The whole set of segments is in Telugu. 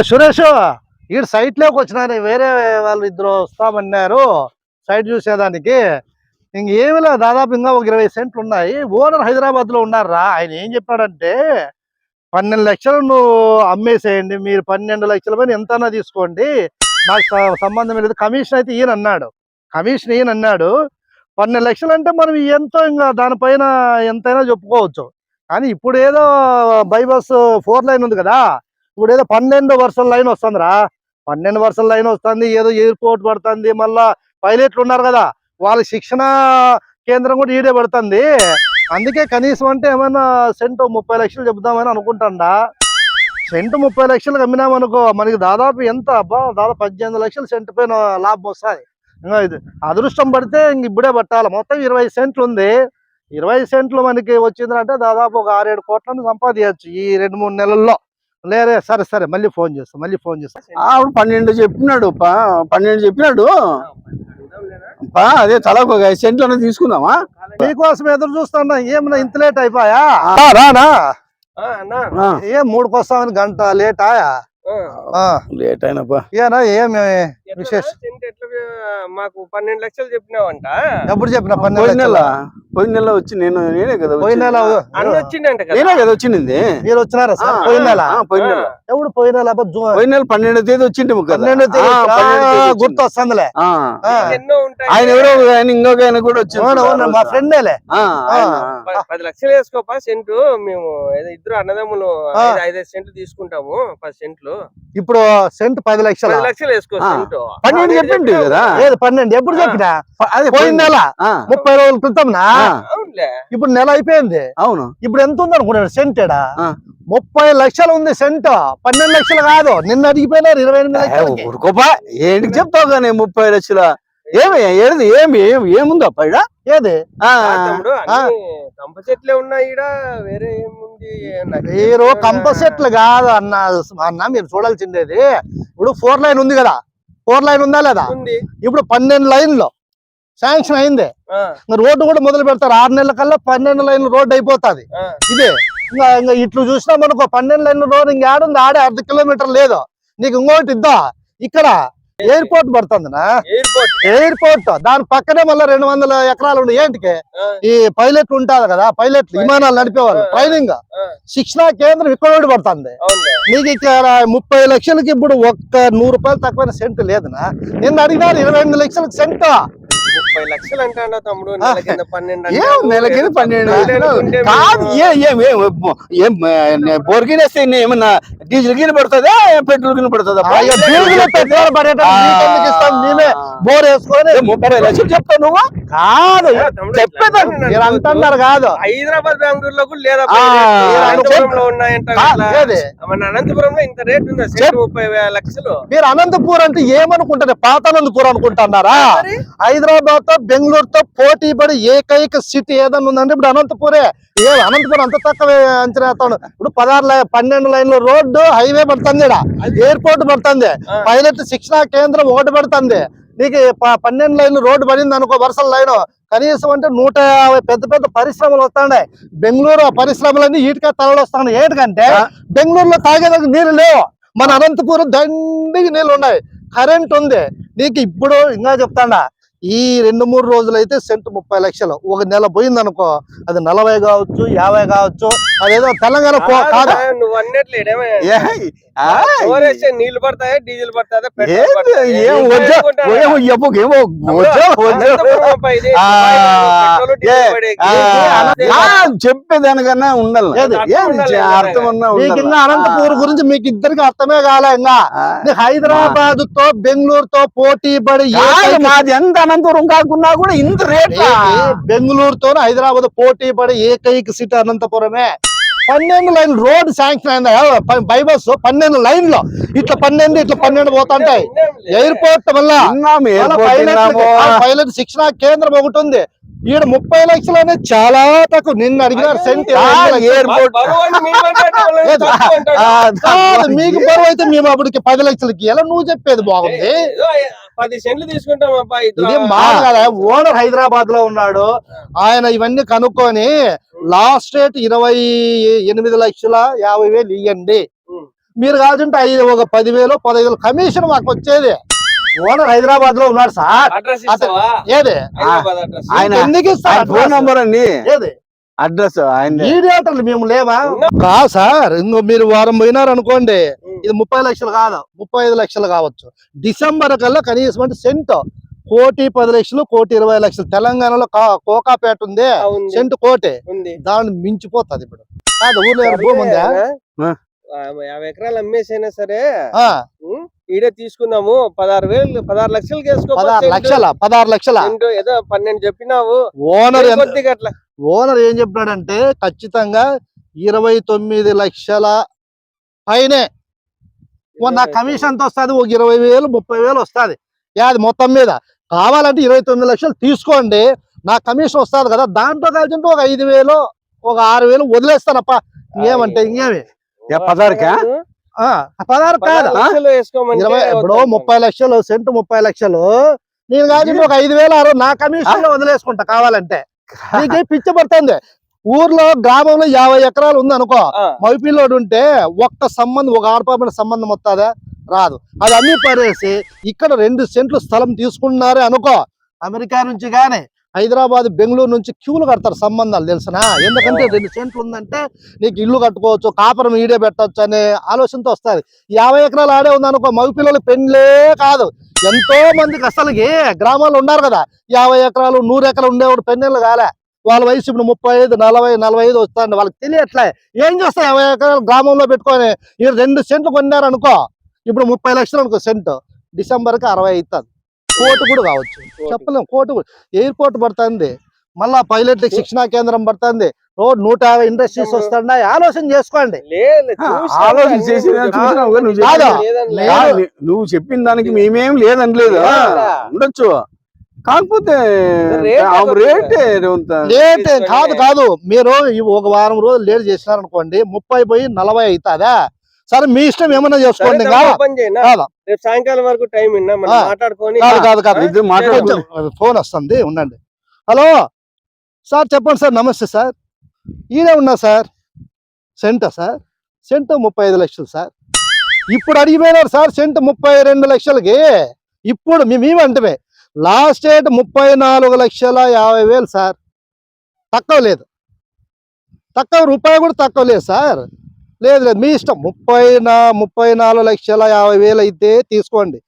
సురేష్ ఈడు సైట్లోకి వచ్చినారు వేరే వాళ్ళు ఇద్దరు వస్తామన్నారు. సైట్ చూసేదానికి. ఇంకేమి లేదు దాదాపు ఇంకా ఒక ఇరవై సెంట్లు ఉన్నాయి. ఓనర్ హైదరాబాద్లో ఉన్నారా? ఆయన ఏం చెప్పాడంటే పన్నెండు లక్షలు నువ్వు అమ్మేసేయండి మీరు పన్నెండు లక్షల పైన ఎంతైనా తీసుకోండి. నాకు సంబంధం లేదు. కమిషన్ అయితే ఈయన అన్నాడు. కమిషన్ ఈయన అన్నాడు పన్నెండు లక్షలు అంటే మనం ఎంతో ఇంకా దానిపైన ఎంతైనా చెప్పుకోవచ్చు. కానీ ఇప్పుడు ఏదో బైబస్ ఫోర్ లైన్ ఉంది కదా ఇప్పుడు ఏదో పన్నెండు వర్షాల లైన్ వస్తుందిరా. పన్నెండు వర్షాల లైన్ వస్తుంది ఏదో ఎయిర్పోర్ట్ పడుతుంది మళ్ళా పైలట్లు ఉన్నారు కదా వాళ్ళ శిక్షణ కేంద్రం కూడా ఈడే పడుతుంది. అందుకే కనీసం అంటే ఏమైనా సెంటు ముప్పై లక్షలు చెబుదామని అనుకుంటాండా. సెంట్ ముప్పై లక్షలు అమ్మినామనుకో మనకి దాదాపు ఎంత అబ్బా దాదాపు పద్దెనిమిది లక్షలు సెంట్ పైన లాభం వస్తుంది. ఇంకా ఇది అదృష్టం పడితే ఇంక ఇప్పుడే పట్టాలి. మొత్తం ఇరవై సెంట్లు ఉంది. ఇరవై సెంట్లు మనకి వచ్చిందంటే దాదాపు ఒక ఆరేడు కోట్లను సంపాదించచ్చు ఈ రెండు మూడు నెలల్లో. లేదే సరే సరే మళ్ళీ ఫోన్ చేస్తా మళ్ళీ ఫోన్ చేస్తా. ఆవిడ పన్నెండు చెప్పినాడు పా పన్నెండు చెప్పినాడు. పా అదే తలకు ఒక అనేది తీసుకుందామా? మీకోసం ఎదురు చూస్తున్నా ఏమన్నా ఇంత లేట్ అయిపోయా? ఆ, రానా ఆ, ఏం మూడుకు వస్తామని గంట లేట్? ఆయా ఆ, లేట్ అయినప్పా. ఏనా ఏమి విశేషం? మాకు పన్నెండు లక్షలు చెప్పినావంట. ఎప్పుడు చెప్పిన పన్నెండు పోయిన నెల? లక్షలు? పోయిన నెల వచ్చి నేను నేనే కదా పోయిన నెల వచ్చింది. అన్న వచ్చిండంట కదా. నేనే కదా వచ్చింది. మీరు వచ్చినారా సార్? పోయిన నెల? ఆ, పోయిన నెల. ఎప్పుడు పోయిన నెల? పోయిన నెల పన్నెండు తేదీ వచ్చింది కదా. పన్నెండు తేదీ. గుర్తు వస్తుందిలే ఆయన ఎవరో ఆయన ఇంకొక ఆయన కూడా వచ్చింది. మా ఫ్రెండేలే పది లక్షలు వేసుకోపా సెంటు. మేము ఏదో ఇద్దరు అన్నదమ్ములు ఐదైదు సెంట్లు తీసుకుంటాము పది సెంట్లు. ఇప్పుడు సెంట్ పది లక్షలు? పది లక్షలు వేసుకో. సెంటు. పన్నెండు చెప్పిండు కదా. ఏది పన్నెండు? ఎప్పుడు. చెప్పినా? అదే పోయిన నెల? ముప్పై రోజుల క్రితంనా ఆ, ఇప్పుడు నెల అయిపోయింది. అవును. ఇప్పుడు ఎంత ఉంది అనుకున్నాడు? సెంట్. ముప్పై లక్షలు ఉంది సెంట్. పన్నెండు లక్షలు కాదు. నిన్న అడిగిపోయినారు ఇరవై ఎనిమిది ఏంటికి చెప్తావు కానీ ముప్పై లక్షల? ఏమి ఏది ఏమి ఏమి ఏముందా పైడ ఏది? కంప చెట్లే ఉన్నాయి వేరే ఏముంది? మీరు. కంప సెట్లు కాదు అన్న అన్న మీరు చూడాల్సిండేది ఇప్పుడు ఫోర్ లైన్ ఉంది కదా. ఫోర్ లైన్ ఉందా లేదా? ఉంది. ఇప్పుడు పన్నెండు లైన్లు. శాంక్షన్ అయింది. రోడ్డు కూడా మొదలు పెడతారు. ఆరు నెలల కల్లా పన్నెండు లైన్లు రోడ్డు అయిపోతుంది. ఇదే. ఇంకా ఇట్లు చూసినాం అనుకో పన్నెండు లైన్ల రోడ్ ఇంకా ఆడుంది ఆడే అర్ధ కిలోమీటర్ లేదు. నీకు ఇంకోటి ఇద్దా? ఇక్కడ ఎయిర్పోర్ట్ పడుతుందినా? ఎయిర్పోర్ట్. ఎయిర్పోర్ట్. దాని పక్కనే మళ్ళీ రెండు వందల ఎకరాలు ఉన్నాయి. ఏంటికి? ఈ పైలట్ ఉంటారు కదా పైలట్. విమానాలు నడిపేవాళ్ళు. ట్రైనింగ్. శిక్షణా కేంద్రం ఇక్కడ పడుతుంది. నీకు ఇక్కడ ముప్పై లక్షలకి ఇప్పుడు ఒక్క నూరు రూపాయలు తక్కువైన సెంట్ లేదునా? నిన్న అడిగినారు ఇరవై ఎనిమిది లక్షలకు సెంట్. ముప్పై లక్షలు అంటాడా తమ్ముడు నెల కింద పన్నెండు ఏం అంటాడు. నెల కింద పన్నెండు ఏ ఏం ఏం ఏం బోర్ ఏమన్నా డీజిల్ గిన పడుతుందా? పెట్రోల్ గిన పడుతుందా? పెట్రోల్ పడేటప్పుడు? మేమే బోర్ వేసుకొని ముప్పై లక్షలు చెప్తావు నువ్వు? కాదు చెప్పేదాన్ని ఇట్లా మీరు అంటున్నారు కాదు. హైదరాబాద్ బెంగళూరులో కూడా లేదా అనంతపురంలో ఉన్నాయంట? మన ఇంత రేట్ ఉందా? సెంటు ముప్పై వేల లక్షలు. మీరు అనంతపూర్ అంటే ఏమనుకుంటారు? పాత అనంతపూర్ అనుకుంటున్నారా హైదరాబాద్ తో బెంగళూరుతో పోటీ పడి ఏకైక సిటీ ఏదన్నా ఉందంటే ఇప్పుడు అనంతపూరే. ఏ అనంతపురం అంత తక్కువ అంచనా ఇప్పుడు పదహారు లై- పన్నెండు లైన్ల రోడ్డు హైవే పడుతుంది. ఎయిర్పోర్ట్ పడుతుంది. పైలట్ శిక్షణా కేంద్రం ఒకటి పడుతుంది. నీకు పన్నెండు లైన్లు రోడ్డు పడింది అనుకో వరుసల లైన్. కనీసం అంటే నూట యాభై పెద్ద పెద్ద పరిశ్రమలు వస్తున్నాయి. బెంగళూరు పరిశ్రమలన్నీ ఈటికే తలలు వస్తున్నాయి. ఏంటంటే. బెంగళూరులో తాగేదానికి నీళ్ళు లేవు. మన అనంతపురం దండికి నీళ్ళు ఉన్నాయి. కరెంట్ ఉంది. నీకు ఇప్పుడు ఇంకా చెప్తాడా ఈ రెండు మూడు రోజులు అయితే సెంట్ ముప్పై లక్షలు. ఒక నెల పోయింది అనుకో అది నలభై కావచ్చు యాభై కావచ్చు అదేదో తెలంగాణ కాదు నువ్వు అన్నట్లు నీళ్ళు పడతాయా డీజిల్ చెప్పేదానికన్నా ఉండాలి. అర్థం ఉన్నా అనంతపూర్ గురించి మీకు ఇద్దరికి అర్థమే కాలే ఇంకా. హైదరాబాద్తో బెంగళూరు తో పోటీ పడి మాది ఎంత అనంతపురం కాకున్నా కూడా ఇంత రేట్? బెంగళూరుతో హైదరాబాద్ పోటీ పడే ఏకైక సిటీ అనంతపురమే. పన్నెండు లైన్ రోడ్ శాంక్షన్ అయిందా? బైబస్ పన్నెండు లైన్లు. ఇట్లా పన్నెండు ఇట్లా పన్నెండు పోతుంటాయి. ఎయిర్పోర్ట్ వల్ల పైలట్ శిక్షణ కేంద్రం ఒకటి ఉంది. ఈడ ముప్పై లక్షలు అనేది చాలా తక్కువ. నిన్న అడిగినారు సెంట్ ఆ, ఇరవై ఎనిమిది లక్షలు. ఎయిర్పోర్ట్. మీకు బరువు అయితే మేము అప్పటికి పది లక్షలకి ఎలా నువ్వు చెప్పేది బాగుంది. పది సెంట్లు తీసుకుంటాం ఓనర్ హైదరాబాద్లో ఉన్నాడు. ఆయన ఇవన్నీ కనుక్కొని లాస్ట్ రేట్ ఇరవై ఎనిమిది లక్షల యాభై వేలు ఇవ్వండి. మీరు కావాల్సింటే ఐదు ఒక పదివేలు పదివేలు కమిషన్ మాకు వచ్చేది. ఓనర్ హైదరాబాద్లో ఉన్నాడు సార్. ఏది? హైదరాబాద్ అడ్రస్. ఆయన ఎందుకు ఫోన్ నంబర్ అండి. ఏది? అడ్రస్ ఆయన మీడియేటర్లు మేము లేవా? కా సార్ ఇంకో మీరు వారం పోయినారు అనుకోండి ఇది ముప్పై లక్షలు కాదు ముప్పై ఐదు లక్షలు కావచ్చు. డిసెంబర్ కల్లా కనీసం అంటే సెంట్ కోటి పది లక్షలు కోటి ఇరవై లక్షలు. తెలంగాణలో కా- కోకాపేట ఉంది సెంట్ కోటి. ఉంది. దాన్ని మించిపోతుంది ఇప్పుడు. కాదు ఊర్లో భూమి ఉందా? యాభై ఎకరాలు అమ్మేసైనా సరే ఈడే తీసుకుందాము పదహారు వేలు పదహారు లక్షలు చేసుకో పదహారు లక్షల పదహారు లక్షల? ఏదో పన్నెండు చెప్పినావు. ఓనర్ కొద్దిగా అట్లా. ఓనర్ ఏం చెప్పినాడంటే ఖచ్చితంగా ఇరవై తొమ్మిది లక్షల పైనే నా కమిషన్తో వస్తుంది ఒక ఇరవై వేలు ముప్పై వేలు వస్తుంది. యాది మొత్తం మీద కావాలంటే ఇరవై తొమ్మిది లక్షలు తీసుకోండి నా కమిషన్ వస్తుంది కదా దాంట్లో కలిసి ఒక ఐదు వేలు ఒక ఆరు వేలు వదిలేస్తానప్ప. ఏమంటే ఇంకేమి? పదహారుకా? పదహారు కాదు. ఇరవై ఇప్పుడు. ముప్పై లక్షలు సెంటు ముప్పై లక్షలు నేను కాదు ఒక ఐదు వేలు ఆరు నా కమిషన్ వదిలేసుకుంటా కావాలంటే. నీకే పిచ్చి పడుతుంది. ఊర్లో గ్రామంలో యాభై ఎకరాలు ఉంది అనుకో ఆ, మైపిల్లోడు ఉంటే ఒక్క సంబంధం ఒక ఆడపాపన సంబంధం వస్తుందా రాదు. అది అన్ని పడేసి ఇక్కడ రెండు సెంట్లు స్థలం తీసుకున్నారే అనుకో అమెరికా నుంచి గానీ హైదరాబాద్ బెంగళూరు నుంచి క్యూలు కడతారు సంబంధాలు తెలుసునా? ఎందుకంటే రెండు సెంట్లు ఉందంటే నీకు ఇల్లు కట్టుకోవచ్చు కాపురం ఈడే పెట్టొచ్చు అనే ఆలోచనతో వస్తుంది. యాభై ఎకరాలు ఆడే ఉంది అనుకో మగ పిల్లలు పెళ్ళే కాదు. ఎంతో మందికి అసలుకి గ్రామాల్లో ఉన్నారు కదా. యాభై ఎకరాలు నూరు ఎకరాలు ఉండేవాడు పెన్నెళ్ళు కాలే. వాళ్ళ వయసు ఇప్పుడు ముప్పై ఐదు నలభై నలభై ఐదు వస్తుంది వాళ్ళకి తెలియట్లే. ఏం చేస్తాయి? యాభై ఎకరాలు గ్రామంలో పెట్టుకొని ఈ రెండు సెంట్లు కొన్నారు అనుకో ఇప్పుడు ముప్పై లక్షలు అనుకో సెంట్. డిసెంబర్కి అరవై అవుతుంది కోటి కూడా కావచ్చు. చెప్పలేం. కోటి కూడా ఎయిర్పోర్ట్ పడుతుంది. మళ్ళా పైలట్ శిక్షణా కేంద్రం పడుతుంది. రోడ్ నూట యాభై ఇండస్ట్రీస్ వస్తున్నాయి. ఆలోచన చేసుకోండి. ఆలోచన చేసి నువ్వు? చెప్పిన- దానికి మేమేం లేదనలేదు? ఉండొచ్చు. కాకపోతే రేట్. రేటే కాదు కాదు. మీరు ఒక వారం రోజులు లేట్ చేసినారనుకోండి ముప్పై పోయి నలభై అవుతుందా? సరే మీ ఇష్టం ఏమన్నా సరే, చేసుకోండి? ఓ రేపు సాయంకాలం వరకు టైం ఇన్నా మనం ఆ. మాట్లాడుకొని కాదు కాదు కాదు. ఇద్దరు మాట్లాడుకో కొంచెం ఫోన్ వస్తుంది ఉండండి. హలో? సార్ చెప్పండి సార్ నమస్తే సార్. ఈడే ఉన్నా సార్. సెంటా సార్. సెంట్ ముప్పై ఐదు లక్షలు సార్. ఇప్పుడు అడిగిపోయినారు సార్ సెంట్ ముప్పై రెండు లక్షలకి. ఇప్పుడు మేమేమంటమే లాస్ట్ డేట్ ముప్పై నాలుగు లక్షల యాభై వేలు సార్. తక్కువ లేదు. తక్కువ రూపాయి కూడా తక్కువ లేదు సార్. లేదు లేదు మీ ఇష్టం. ముప్పై నా ముప్పై నాలుగు లక్షల యాభై వేలు అయితే తీసుకోండి.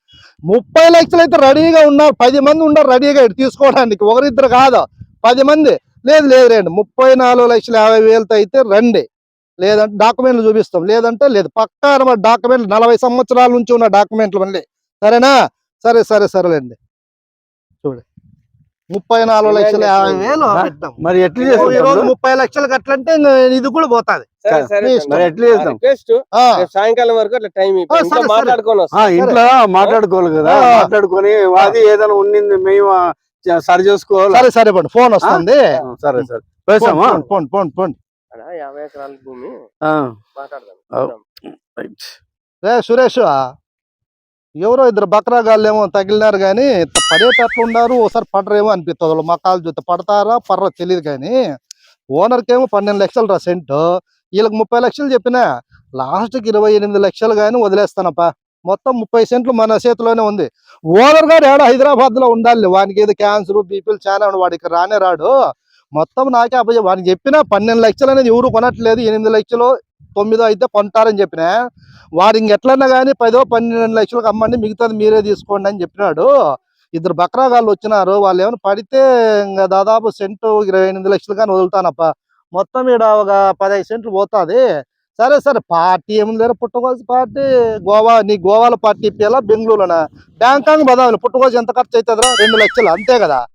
ముప్పై లక్షలు అయితే రెడీగా ఉన్నారు. పది మంది ఉన్నారు రెడీగా తీసుకోవడానికి. ఒకరిద్దరు కాదు. పది మంది. లేదు లేదు రండి. ముప్పై నాలుగు లక్షల యాభై వేలతో అయితే రండి. లేదంటే డాక్యుమెంట్లు చూపిస్తాం. లేదంటే లేదు. పక్కా అన్నమాట డాక్యుమెంట్లు నలభై సంవత్సరాల నుంచి ఉన్న డాక్యుమెంట్లు మళ్ళీ. సరేనా? సరే సరే సరేలేండి. చూడు. ముప్పై నాలుగు లక్షల యాభై వేలు పెట్టాం మరి ఎట్లా ఈ రోజు చేస్తాం ముప్పై లక్షలు కట్లంటే ఇది కూడా పోతాది. సాయంకాలం వరకు అట్లా టైం వస్తాం. ఇంట్లో మాట్లాడుకోవాలి కదా. మాట్లాడుకొని వాది ఏదైనా ఉండింది మేము సరి చేసుకోవాలి? సరే సరే పండి. ఫోన్ వస్తుంది. సరే సరే. వేసామా? పోండి, పోండి పోండి యాభై ఎకరాల భూమి. ఆ, మాట్లాడదాం. ఆ. చూద్దాం. రైట్. రే సురేష్ ఎవరో ఇద్దరు బక్రాగాళ్ళు ఏమో తగిలినారు కానీ పడేటట్లు ఉన్నారు ఒకసారి పడరేమో అనిపిస్తుంది వాళ్ళు. మకాలు చూస్తే పడతారా పడరా తెలియదు కానీ ఓనర్కి ఏమో పన్నెండు లక్షలు రా సెంట్. వీళ్ళకి ముప్పై లక్షలు చెప్పినా లాస్ట్కి ఇరవై ఎనిమిది లక్షలు కానీ వదిలేస్తానప్పా. మొత్తం ముప్పై సెంట్లు మన చేతిలోనే ఉంది. ఓనర్ గారు ఏడా హైదరాబాద్లో ఉండాలి? వానికి ఏదో క్యాన్సర్ బీపీలు చాలా వాడికి రానే రాడు. మొత్తం నాకే అబ్బాయి వానికి చెప్పిన పన్నెండు లక్షలు అనేది ఎవరు కొనట్లేదు. ఎనిమిది లక్షలు తొమ్మిదో అయితే కొంటారని చెప్పిన. వాడు ఇంకెట్లన్నా కానీ పదో పన్నెండు లక్షలకు అమ్మండి మిగతాది మీరే తీసుకోండి అని చెప్పినాడు. ఇద్దరు బక్రాగాళ్ళు వచ్చినారు. వాళ్ళు ఏమైనా పడితే ఇంకా దాదాపు సెంటు ఇరవై ఎనిమిది లక్షలు కానీ వదులుతానప్ప. మొత్తం ఈడ ఒక పదహైదు సెంట్లు పోతాది. సరే సరే పార్టీ ఏముంది లేరా పుట్టగోజు పార్టీ గోవా నీ గోవాలో పార్టీ ఇప్పియాలా బెంగళూరులోనా? బ్యాంకాంగ్ బదాలి పుట్టగోజు ఎంత ఖర్చు అవుతుందిరా రెండు లక్షలు అంతే కదా?